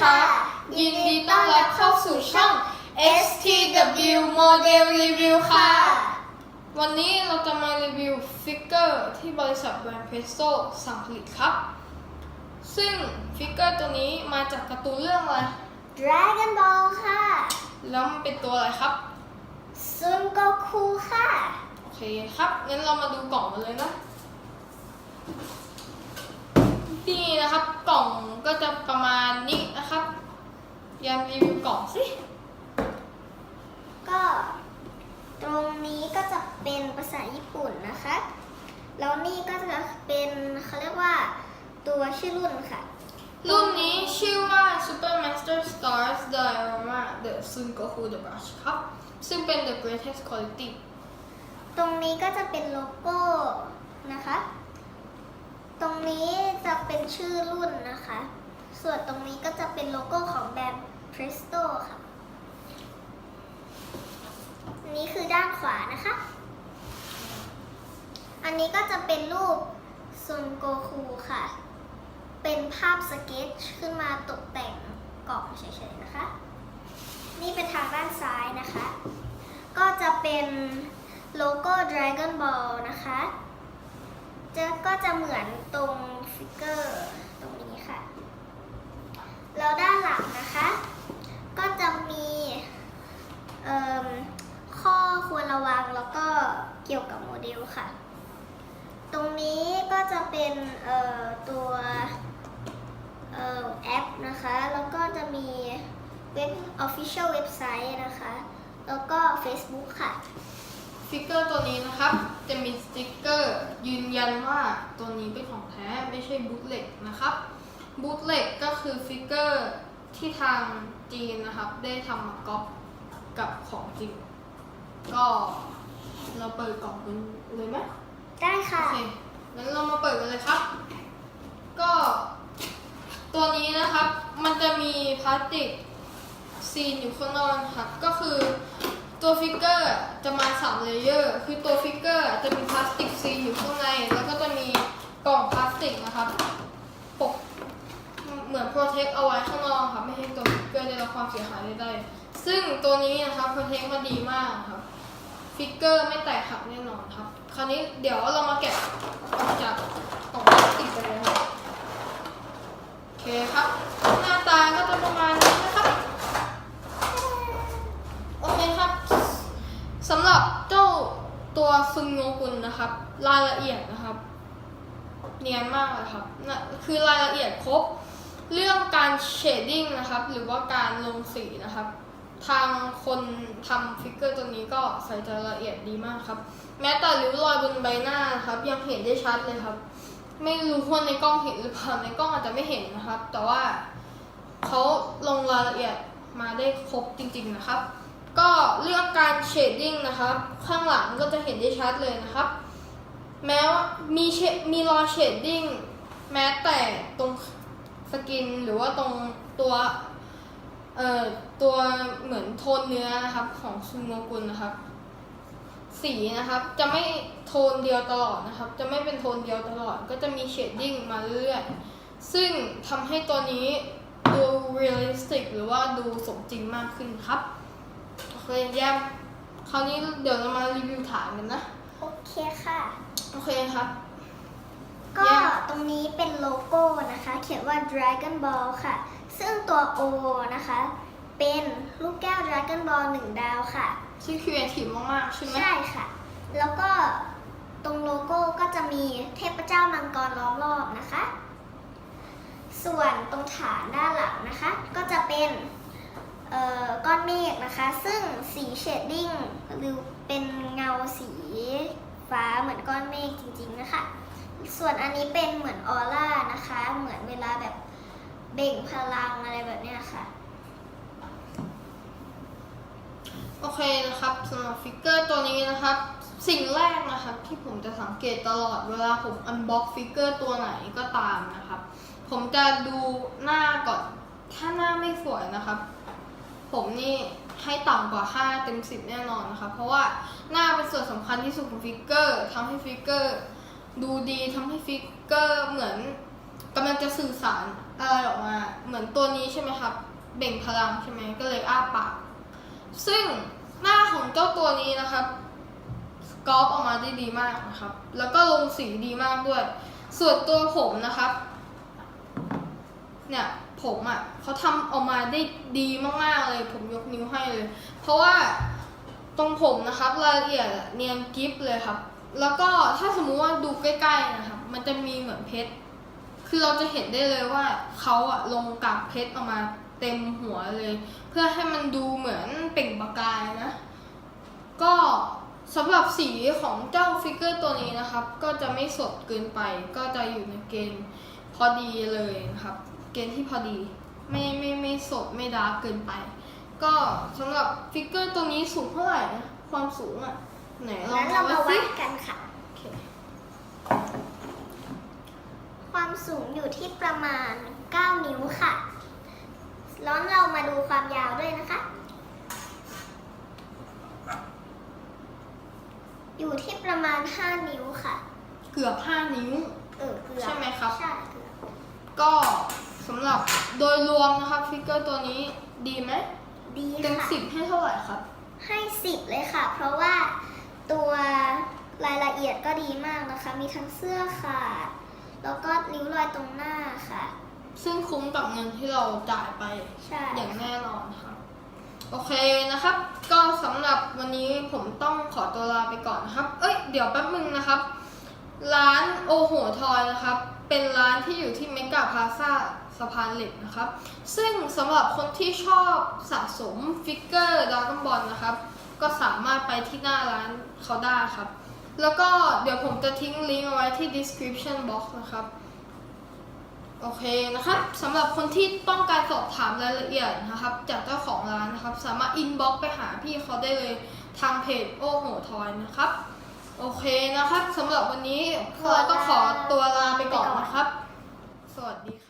ค่ะยินดีต้อนรับเข้าสู่ช่อง STW Model Review ค่ะ วันนี้เราจะมารีวิวฟิกเกอร์ที่บริษัทแบรนด์เพสโซสั่งผลิตครับ ซึ่งฟิกเกอร์ตัวนี้มาจากการ์ตูนเรื่องอะไร Dragon Ball ค่ะ แล้วมันเป็นตัวอะไรครับซุนโกคูค่ะ โอเคครับ งั้นเรามาดูกล่องกันเลยนะนี่นะครับกล่องก็จะประมาณนี้นะครับ ยามรีวิวกล่องสิ ก็ตรงนี้ก็จะเป็นภาษาญี่ปุ่นนะคะ แล้วนี่ก็จะเป็นเขาเรียกว่าตัวชื่อรุ่นค่ะ รุ่นนี้ชื่อว่า Super Master Stars Diorama The Sun Goku The Brush ครับ ซึ่งเป็น the greatest quality ตรงนี้ก็จะเป็นโลโก้นะคะ ตรงนี้จะเป็นชื่อรุ่นนะคะ ส่วนตรงนี้ก็จะเป็นโลโก้ของแบรนด์ Presto ค่ะอันนี้คือด้านขวานะคะ อันนี้ก็จะเป็นรูปซุนโกคูค่ะ เป็นภาพสเก็ตขึ้นมาตกแต่งกล่องเฉยๆนะคะ นี่เป็นทางด้านซ้ายนะคะ ก็จะเป็นโลโก้ Dragon Ball นะคะจะก็จะเหมือนตรงฟิกเกอร์ตรงนี้ค่ะ แล้วด้านหลังนะคะ ก็จะมีข้อควรระวังแล้วก็เกี่ยวกับโมเดลค่ะ ตรงนี้ก็จะเป็นตัวออแอปนะคะ แล้วก็จะมีเว็บ Official เว็บไซต์นะคะ แล้วก็ Facebook ค่ะฟิกเกอร์ตัวนี้นะครับ จะมีสติกเกอร์ ยืนยันว่าตัวนี้เป็นของแท้ไม่ใช่บูทเล็กนะครับบูทเล็กก็คือฟิกเกอร์ ที่ทางจีนนะครับ ได้ทำมาก๊อปกับของจริง ก็เราเปิดกล่องกันเลยไหมได้โอค่ะเคงั้นเรามาเปิดกันเลยครับ ก็ ตัวนี้นะครับ มันจะมีพลาสติกซีนอยู่ข้างนอกนะครับ ก็คือตัวฟิกเกอร์จะมาสามเลเยอร์ คือตัวฟิกเกอร์จะมีพลาสติกซีนอยู่ข้างใน แล้วก็จะมีกล่องพลาสติกนะครับปกเห มือนโปรเทคเอาไว้ข้างนอกครับไม่ให้ตัวฟิกเกอร์ได้รับความเสียหายใดๆซึ่งตัวนี้นะครับโปรเทคมาดีมากครับฟิกเกอร์ไม่แตกหักแน่นอนครับ คราวนี้เดี๋ยวเรามาแกะออกจากกล่องพลาสติกกันเลยครับโอเคครับ หน้าตาก็จะประมาณนี้นะครับโอเคครับสำหรับเจ้าตัวซุนโงกุนนะครับ รายละเอียดนะครับ เนียนมากเลยครับนะคือรายละเอียดครบ เรื่องการเชดดิ้งนะครับ หรือว่าการลงสีนะครับ ทางคนทำฟิกเกอร์ตัวนี้ก็ใส่ใจละเอียดดีมากครับ แม้แต่ริ้วรอยบนใบหน้านะครับ ยังเห็นได้ชัดเลยครับ ไม่รู้ว่าในกล้องเห็นหรือเปล่าในกล้องอาจจะไม่เห็นนะครับ แต่ว่าเขาลงรายละเอียดมาได้ครบจริง ๆนะครับ ก็เรื่องการเชดดิ้งนะครับ ข้างหลังก็จะเห็นได้ชัดเลยนะครับ แม้ว่ามีเชมีรอยเชดดิ้งแม้แต่ตรง สกินหรือว่าตรงตัวเอ่อตัวเหมือนโทนเนื้อนะครับของซุนโงกุลนะครับ สีนะครับจะไม่โทนเดียวตลอดนะครับ จะไม่เป็นโทนเดียวตลอด ก็จะมีเชดดิ้งมาเรื่อยๆซึ่งทำให้ตัวนี้ดูเรียลลิสติกหรือว่าดูสมจริงมากขึ้นครับโอเคแย้มคราวนี้เดี๋ยวเรามารีวิวฐานกันนะ โอเคค่ะ โอเคครับ ก็ Yeah ตรงนี้เป็นโลโก้นะคะ เขียนว่า Dragon Ball ค่ะ ซึ่งตัว O นะคะ เป็นลูกแก้ว Dragon Ball หนึ่งดาวค่ะชื่อครีเอทีฟมากๆ ใช่ไหม ใช่ค่ะ แล้วก็ตรงโลโก้ก็จะมีเทพเจ้ามังกรล้อมรอบนะคะ ส่วนตรงฐานด้านหลังนะคะ ก็จะเป็นเอ่อก้อนเมฆนะคะ ซึ่งสีเชดดิ้งหรือเป็นเงาสีฟ้าเหมือนก้อนเมฆจริงๆนะคะ ส่วนอันนี้เป็นเหมือนออร่านะคะ เหมือนเวลาแบบเบ่งพลังอะไรแบบเนี้ยค่ะ โอเคนะครับสำหรับฟิกเกอร์ตัวนี้นะครับ สิ่งแรกนะครับที่ผมจะสังเกตตลอดเวลาผมอันบ็อกฟิกเกอร์ตัวไหนก็ตามนะครับ ผมจะดูหน้าก่อนถ้าหน้าไม่สวยนะครับ ผมนี่ให้ต่ำกว่า5เต็ม10 แน่นอนนะครับเพราะว่าหน้าเป็นส่วนสำคัญที่สุดของฟิกเกอร์ทำให้ฟิกเกอร์ ดูดีทำให้ฟิกเกอร์เหมือนกำลังจะสื่อสารอะไรออกมา เหมือนตัวนี้ใช่ไหมครับ เบ่งพลังใช่ไหมก็เลยอ้าปาก ซึ่งหน้าของเจ้าตัวนี้นะครับกอล์ฟออกมาได้ดีมากนะครับ แล้วก็ลงสีดีมากด้วย ส่วนตัวผมนะครับ เนี่ยผมอะ่ะเขาทำออกมาได้ดีมากๆเลย ผมยกนิ้วให้เลย เพราะว่าตรงผมนะครับรายละเอียดเนียนกิฟเลยครับ แล้วก็ถ้าสมมุติว่าดูใกล้ๆนะครับ มันจะมีเหมือนเพชร คือเราจะเห็นได้เลยว่าเขาอะลงกากเพชรออกมาเต็มหัวเลย เพื่อให้มันดูเหมือนเปล่งประกายนะ ก็สำหรับสีของเจ้าฟิกเกอร์ตัวนี้นะครับ ก็จะไม่สดเกินไป ก็จะอยู่ในเกณฑ์พอดีเลยนะครับ เกณฑ์ที่พอดี ไม่ไม่ไม่สดไม่ดาร์กเกินไป ก็สำหรับฟิกเกอร์ตัวนี้สูงเท่าไหร่นะ ความสูงอะไหนลองงั้นเราวัมาด วัสิดกันค่ะโอเคความสูงอยู่ที่ประมาณ 9 นิ้วค่ะแล้วเรามาดูความยาวด้วยนะคะ อยู่ที่ประมาณ 5 นิ้วค่ะ เกือบ 5 นิ้ว เออ เกือบ ใช่ไหมครับ ใช่เกือบ ก็สำหรับโดยรวมนะครับฟิกเกอร์ตัวนี้ดีไหม ดีเต็มค่ะ สิบให้เท่าไหร่ครับ ให้ 10 เลยค่ะ เพราะว่า ตัวรายละเอียดก็ดีมากนะคะ มีทั้งเสื้อขาด แล้วก็ริ้วรอยตรงหน้าค่ะ ซึ่งคุ้มกับเงินที่เราจ่ายไปใช่ อย่างแน่นอนครับโอเคนะครับ ก็สำหรับวันนี้ผมต้องขอตัวลาไปก่อนนะครับ เอ้ย เดี๋ยวแป๊บนึงนะครับ ร้านโอโหทอยนะครับ เป็นร้านที่อยู่ที่เมกาพาซาสะพานเหล็กนะครับ ซึ่งสำหรับคนที่ชอบสะสมฟิกเกอร์ดราก้อนบอลนะครับ ก็สามารถไปที่หน้าร้านเขาได้ครับ แล้วก็เดี๋ยวผมจะทิ้งลิงก์เอาไว้ที่ description box นะครับ โอเคนะครับสำหรับคนที่ต้องการสอบถามรายละเอียดนะครับ จากเจ้าของร้านนะครับ สามารถ inbox ไปหาพี่เขาได้เลยทางเพจโอ้โหทอยนะครับ โอเคนะครับสำหรับวันนี้พวกเราต้องขอตัวลาไปก่อนนะครับ สวัสดีค่ะ